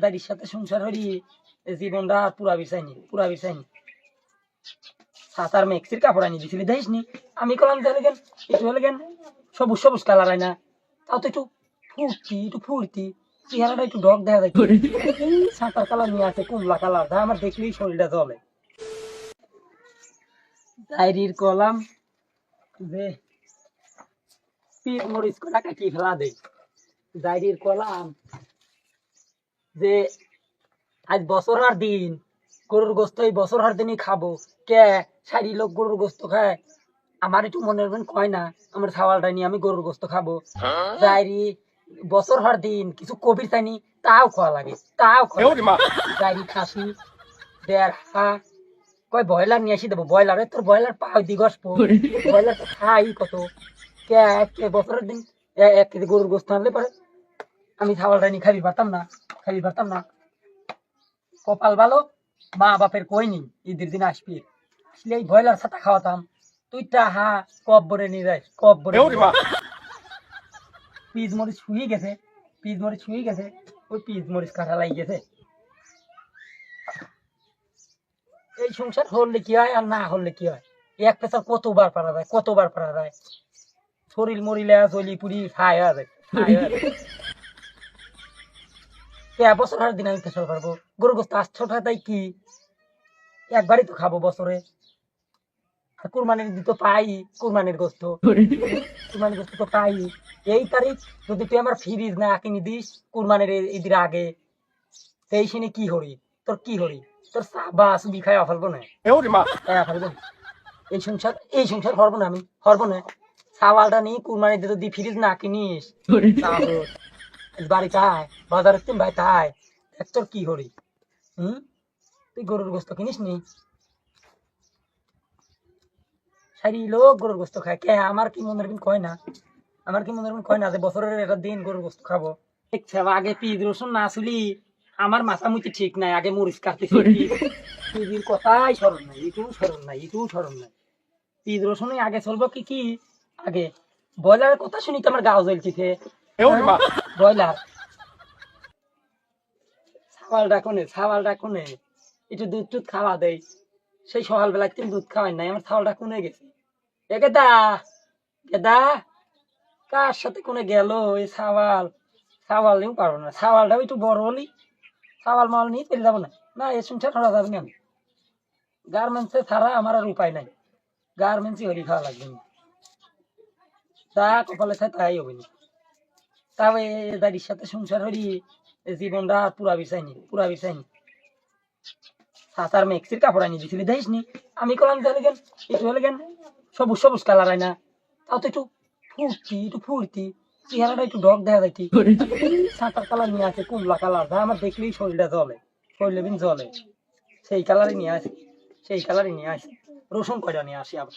দাদির সাথে সংসার হরি জীবনটা পুরা বিছাইনি পুরা বিছাইনি। সাতার মেক্সির কাপড় আনি দিছিলি, দেখিস নি? আমি কলাম তাহলে কেন? একটু হলে কেন? সবুজ সবুজ কালার হয় না? তাও তো একটু ফুর্তি একটু ফুর্তি। চেহারাটা একটু ডগ দেখা যায় সাঁতার কালার নিয়ে আছে, কমলা কালার। যা আমার দেখলেই শরীরটা চলে ডায়েরির কলাম যে পিস মরিচ কলা কাটি ফেলা দেয় ডায়েরির কলাম যে আজ বছর আর দিন গরুর গোস্ত এই বছর হার দিনই খাব। কে সারি লোক গরুর গোস্ত খায়? আমার একটু মনে রাখবেন কয় না আমার ছাওয়ালটা নিয়ে আমি গরুর গোস্ত খাব। ডায়েরি বছর হার দিন কিছু কবির চাইনি তাও খাওয়া লাগে তাও খাওয়া খাসি দেড় হা কয় ব্রয়লার নিয়ে আসি দেবো ব্রয়লারে তোর ব্রয়লার পাও দি গসপো ব্রয়লার তো খাই কত। কে কে বছরের দিন এ- এক কেজি গরুর গোস্ত আনলে পরে আমি ছাওয়ালটা নিয়ে খাবি পারতাম না। খাবি পারতাম না। কপাল ভালো মা বাপের কইনি ঈদের দিন আসবি। আসলে এই ব্রয়লার ছাতা খাওয়াতাম। তুই টাহা কপ বরে নিয়ে যাস কপ বরে পিস মরিচ শুয়ে গেছে পিস মরিচ শুয়ে গেছে ওই পিস মরিচ কাটা লাগি গেছে। এই সংসার হলে কি হয় আর না হলে কি হয়? এক পেশা কতবার পারা যায় কতবার পারা যায়? শরীর মরিলে চলি পুরি খায় হয়ে যায় খায় হয়ে যায়। কে বছর হার দিন আমি পেশাল পারব গরু গোস্ত আটশো টাকায় কি? একবারই তো খাব বছরে। আর কুরবানির দিন তো পাই কুরবানির গোস্ত। কুরবানির গোস্ত তো পাই। এই তারিখ যদি তুই আমার ফ্রিজ না কিনে দিস কুরবানির ঈদের আগে সেই সিনে কি হরি? তোর কি হরি? তোর সাবা সুবি খাই ফেলব না খাই ফেলব এই সংসার এই সংসার হরবো না আমি হরবো না। সাওয়ালটা নিয়ে কুরবানি দিতে যদি ফ্রিজ না কিনিস বাড়ি তাই বাজারের তিন ভাই তাই দেখ তোর কি হরি হুম? তুই গরুর গোস্ত কিনিস নি? সারি লোক গরুর গোস্ত খায়। কে? আমার কি মনে রাখবেন কয় না? আমার কি মনে কয় না যে বছরের একটা দিন গরুর গোস্ত খাব? দেখছে আগে পিজ রসুন না আসলি আমার মাথা মুখে ঠিক নাই আগে মরিচ কাটতে পিজির কথাই স্মরণ নাই এটুকু স্মরণ নাই স্মরণ নাই। পিজ রসুনই আগে চলবো কি কি? আগে। ব্রয়লারের কথা শুনি তো আমার গাও জ্বলছে ব্রয়লার। ছাওয়ালটা কোনে? ছাওয়ালটা কোনে? একটু দুধ টুধ খাওয়া দেয় সেই সকালবেলা তুমি দুধ খাওয়াই নাই, আমার ছাওয়ালটা কোনে গেছে? এ গেদা গেদা, কার সাথে কোনে গেল এই ছাওয়াল ছাওয়াল নিয়েও পারব না ছাওয়ালটাও একটু বড় হলি ছাওয়াল মাল নিয়ে চলে যাব না। না, এ শুনছে ধরা যাবে না আমি গার্মেন্টসে ছাড়া আমার আর উপায় নাই। গার্মেন্টসই হরি খাওয়া লাগবে না। তা কপালে তাই হবে না। দাদির সাথে সংসার জীবনটা পুরা পুরা মেক্সির কাপড় আনি দেখিস নি? আমি তাহলে কেন? একটু হলে কেন? সবুজ সবুজ কালার না। তাও তো একটু ফুর্তি একটু ফুর্তি। চেহারাটা একটু ডগ দেখা যাইতি। সাঁতার কালার নিয়ে আছে, কমলা কালার। যা আমার দেখলেই শরীরটা জ্বলে, শরীরে জ্বলে। সেই কালারই নিয়ে আসি, সেই কালারই নিয়ে আসি। রসুন কয়টা নিয়ে আসি আবার?